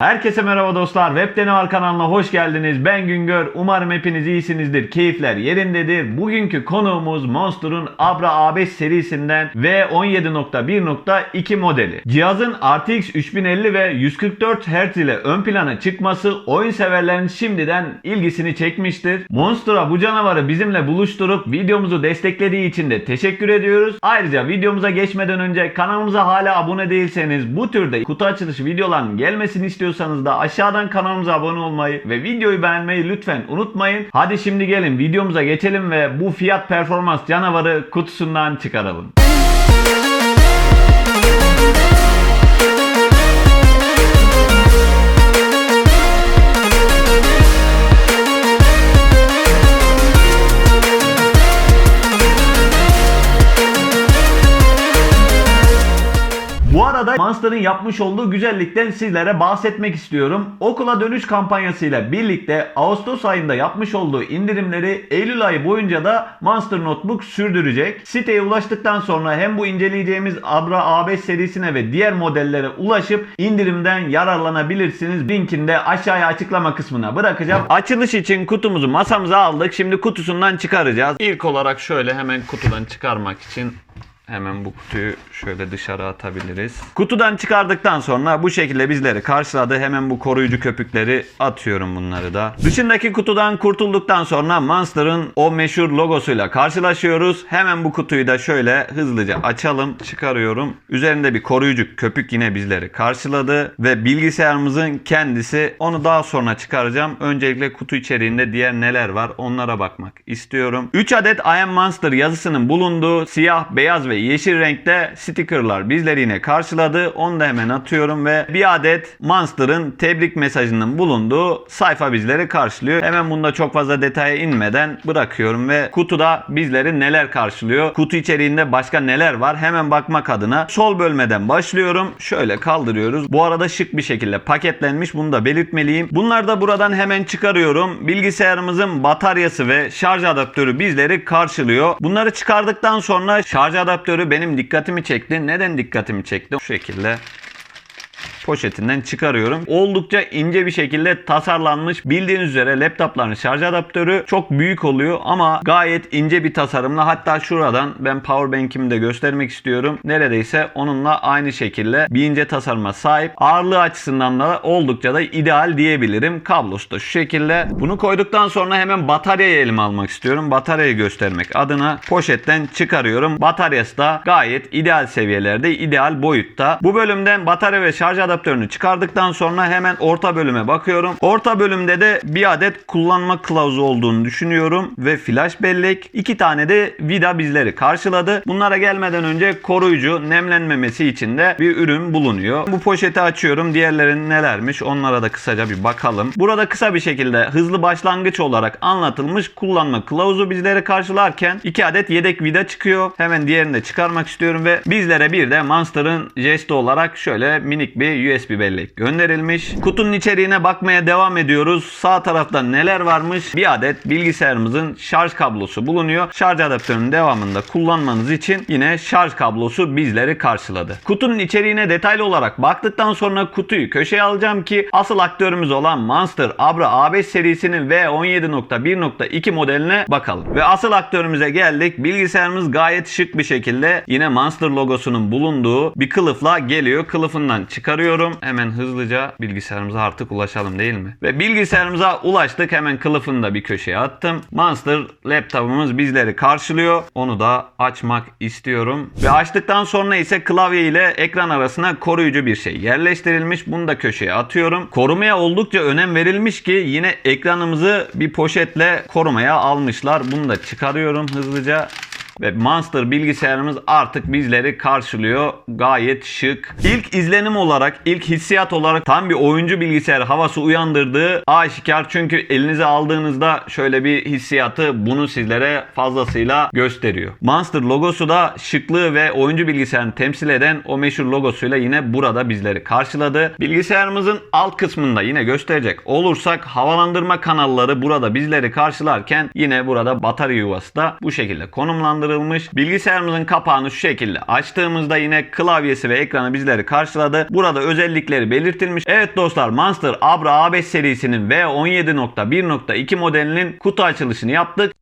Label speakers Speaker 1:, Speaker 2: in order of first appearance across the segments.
Speaker 1: Herkese merhaba dostlar. Web Deneval kanalına hoş geldiniz. Ben Güngör. Umarım hepiniz iyisinizdir. Keyifler yerindedir. Bugünkü konuğumuz Monster'un Abra A5 serisinden V17.1.2 modeli. Cihazın RTX 3050 ve 144 Hz ile ön plana çıkması oyun severlerin şimdiden ilgisini çekmiştir. Monster'a bu canavarı bizimle buluşturup videomuzu desteklediği için de teşekkür ediyoruz. Ayrıca videomuza geçmeden önce kanalımıza hala abone değilseniz bu türde kutu açılışı videoların gelmesini istiyorsanız da aşağıdan kanalımıza abone olmayı ve videoyu beğenmeyi lütfen unutmayın. Hadi şimdi gelin videomuza geçelim ve bu fiyat performans canavarı kutusundan çıkaralım. Bu arada Monster'ın yapmış olduğu güzellikten sizlere bahsetmek istiyorum. Okula dönüş kampanyasıyla birlikte Ağustos ayında yapmış olduğu indirimleri Eylül ayı boyunca da Monster Notebook sürdürecek. Siteye ulaştıktan sonra hem bu inceleyeceğimiz Abra A5 serisine ve diğer modellere ulaşıp indirimden yararlanabilirsiniz. Linkini de aşağıya açıklama kısmına bırakacağım. Açılış için kutumuzu masamıza aldık. Şimdi kutusundan çıkaracağız. İlk olarak şöyle hemen kutudan çıkarmak için Hemen bu kutuyu şöyle dışarı atabiliriz. Kutudan çıkardıktan sonra bu şekilde bizleri karşıladı. Hemen bu koruyucu köpükleri atıyorum bunları da. Dışındaki kutudan kurtulduktan sonra Monster'ın o meşhur logosuyla karşılaşıyoruz. Hemen bu kutuyu da şöyle hızlıca açalım. Çıkarıyorum. Üzerinde bir koruyucu köpük yine bizleri karşıladı. Ve bilgisayarımızın kendisi. Onu daha sonra çıkaracağım. Öncelikle kutu içeriğinde diğer neler var onlara bakmak istiyorum. 3 adet I am Monster yazısının bulunduğu siyah, beyaz ve yeşil renkte stickerlar bizleri yine karşıladı. Onu da hemen atıyorum ve bir adet Monster'ın tebrik mesajının bulunduğu sayfa bizleri karşılıyor. Hemen bunda çok fazla detaya inmeden bırakıyorum ve kutuda bizleri neler karşılıyor? Kutu içeriğinde başka neler var? Hemen bakmak adına sol bölmeden başlıyorum. Şöyle kaldırıyoruz. Bu arada şık bir şekilde paketlenmiş. Bunu da belirtmeliyim. Bunları da buradan hemen çıkarıyorum. Bilgisayarımızın bataryası ve şarj adaptörü bizleri karşılıyor. Bunları çıkardıktan sonra şarj adaptörü benim dikkatimi çekti. Neden dikkatimi çekti? Şu şekilde poşetinden çıkarıyorum. Oldukça ince bir şekilde tasarlanmış. Bildiğiniz üzere laptopların şarj adaptörü çok büyük oluyor ama gayet ince bir tasarımla hatta şuradan ben powerbank'imi de göstermek istiyorum. Neredeyse onunla aynı şekilde bir ince tasarıma sahip. Ağırlığı açısından da oldukça da ideal diyebilirim. Kablosu da şu şekilde. Bunu koyduktan sonra hemen bataryayı elime almak istiyorum. Bataryayı göstermek adına poşetten çıkarıyorum. Bataryası da gayet ideal seviyelerde, ideal boyutta. Bu bölümden batarya ve şarj adaptörünü çıkardıktan sonra hemen orta bölüme bakıyorum. Orta bölümde de bir adet kullanma kılavuzu olduğunu düşünüyorum ve flash bellek. iki tane de vida bizleri karşıladı. Bunlara gelmeden önce koruyucu nemlenmemesi için de bir ürün bulunuyor. Bu poşeti açıyorum. Diğerlerin nelermiş onlara da kısaca bir bakalım. Burada kısa bir şekilde hızlı başlangıç olarak anlatılmış kullanma kılavuzu bizleri karşılarken iki adet yedek vida çıkıyor. Hemen diğerini de çıkarmak istiyorum ve bizlere bir de Monster'ın jesti olarak şöyle minik bir USB bellek gönderilmiş. Kutunun içeriğine bakmaya devam ediyoruz. Sağ tarafta neler varmış? Bir adet bilgisayarımızın şarj kablosu bulunuyor. Şarj adaptörünün devamında kullanmanız için yine şarj kablosu bizleri karşıladı. Kutunun içeriğine detaylı olarak baktıktan sonra kutuyu köşeye alacağım ki asıl aktörümüz olan Monster Abra A5 serisinin V17.1.2 modeline bakalım. Ve asıl aktörümüze geldik. Bilgisayarımız gayet şık bir şekilde yine Monster logosunun bulunduğu bir kılıfla geliyor. Kılıfından çıkarıyorum. Hemen hızlıca bilgisayarımıza artık ulaşalım değil mi? Ve bilgisayarımıza ulaştık. Hemen kılıfını da bir köşeye attım. Monster laptopumuz bizleri karşılıyor. Onu da açmak istiyorum. Ve açtıktan sonra ise klavye ile ekran arasına koruyucu bir şey yerleştirilmiş. Bunu da köşeye atıyorum. Korumaya oldukça önem verilmiş ki yine ekranımızı bir poşetle korumaya almışlar. Bunu da çıkarıyorum hızlıca. Ve Monster bilgisayarımız artık bizleri karşılıyor. Gayet şık. İlk izlenim olarak, ilk hissiyat olarak tam bir oyuncu bilgisayar havası uyandırdığı aşikar. Çünkü elinize aldığınızda şöyle bir hissiyatı bunu sizlere fazlasıyla gösteriyor. Monster logosu da şıklığı ve oyuncu bilgisayarını temsil eden o meşhur logosuyla yine burada bizleri karşıladı. Bilgisayarımızın alt kısmında yine gösterecek olursak havalandırma kanalları burada bizleri karşılarken yine burada batarya yuvası da bu şekilde konumlandırılmış kaldırılmış. Bilgisayarımızın kapağını şu şekilde açtığımızda yine klavyesi ve ekranı bizleri karşıladı. Burada özellikleri belirtilmiş. Evet dostlar Monster Abra A5 serisinin V17.1.2 modelinin kutu açılışını yaptık.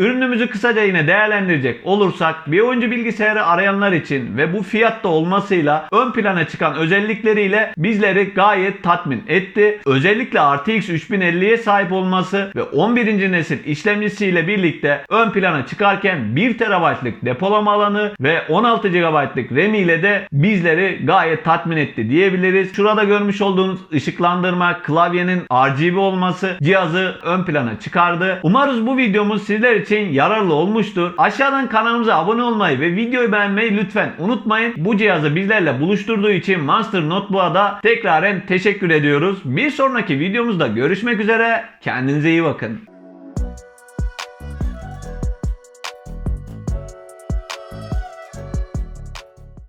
Speaker 1: Ürünümüzü kısaca yine değerlendirecek olursak bir oyuncu bilgisayarı arayanlar için ve bu fiyatta olmasıyla ön plana çıkan özellikleriyle bizleri gayet tatmin etti. Özellikle RTX 3050'ye sahip olması ve 11. nesil işlemcisiyle birlikte ön plana çıkarken 1 TB'lık depolama alanı ve 16 GB'lık RAM ile de bizleri gayet tatmin etti diyebiliriz. Şurada görmüş olduğunuz ışıklandırma, klavyenin RGB olması cihazı ön plana çıkardı. Umarız bu videomuz sizler için yararlı olmuştur. Aşağıdan kanalımıza abone olmayı ve videoyu beğenmeyi lütfen unutmayın. Bu cihazı bizlerle buluşturduğu için Monster Notebook'a da tekraren teşekkür ediyoruz. Bir sonraki videomuzda görüşmek üzere. Kendinize iyi bakın.